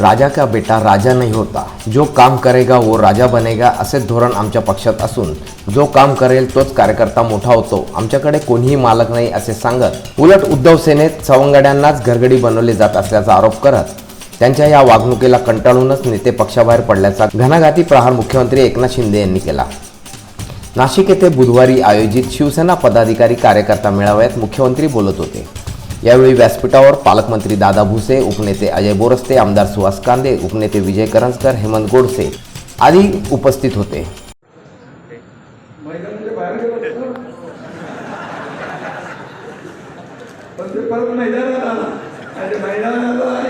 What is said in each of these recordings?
राजा का बेटा राजा नाही होता। जो काम करेगा वो राजा बनेगा असे धोरण आमच्या पक्षात असून जो काम करेल तोच कार्यकर्ता मोठा होतो। आमच्याकडे कोणीही मालक नाही असे सांगत उलट उद्धव सेनेत सवंगड्यांनाच घरगडी बनवले जात असल्याचा आरोप करत त्यांच्या या वागणुकीला कंटाळूनच नेते पक्षाबाहेर पडल्याचा घणाघाती प्रहार मुख्यमंत्री एकनाथ शिंदे यांनी केला. नाशिक येथे बुधवारी आयोजित शिवसेना पदाधिकारी कार्यकर्ता मेळाव्यात मुख्यमंत्री बोलत होते. यावेळी व्यासपीठावर पालकमंत्री दादा भुसे उपनेते अजय बोरस्ते आमदार सुहास कांदे उपनेते विजय करंजकर हेमंत गोडसे आदी उपस्थित होते.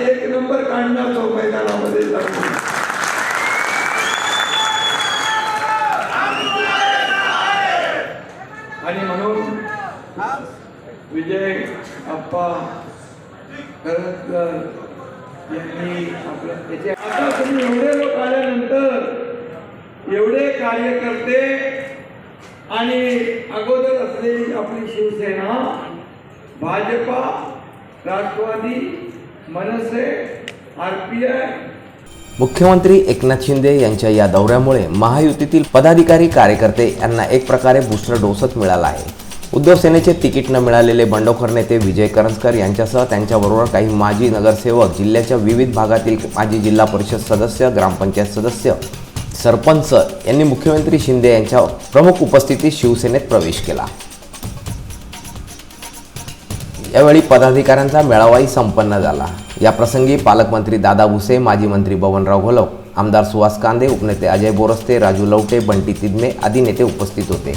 एक नंबर काढणार तो मैदानामध्ये आणि म्हणून विजय अप्पा करंजकर यांनी आपलं त्याचे आता तुम्ही एवढे लोक आल्यानंतर एवढे कार्यकर्ते आणि अगोदर असलेली आपली Shiv Sena Bhajpa Rashtrawadi Manse R P I. मुख्यमंत्री एकनाथ शिंदे यांच्या या दौऱ्यामुळे महायुतीतील पदाधिकारी कार्यकर्ते यांना एक प्रकारे बूस्टर डोसच मिळाला आहे. उद्धव सेनेचे तिकीट न मिळालेले बंडखोर नेते विजय करंजकर यांच्यासह त्यांच्याबरोबर काही माजी नगरसेवक जिल्ह्याच्या विविध भागातील माजी जिल्हा परिषद सदस्य ग्रामपंचायत सदस्य सरपंच यांनी मुख्यमंत्री शिंदे यांच्या प्रमुख उपस्थितीत शिवसेनेत प्रवेश केला. यावेळी पदाधिकाऱ्यांचा मेळावाही संपन्न झाला. या प्रसंगी पालकमंत्री दादा भुसे माजी मंत्री बबनराव घोलव आमदार सुहास कांदे उपनेते अजय बोरस्ते राजू लवटे बंटी तिदमे आदी नेते उपस्थित होते.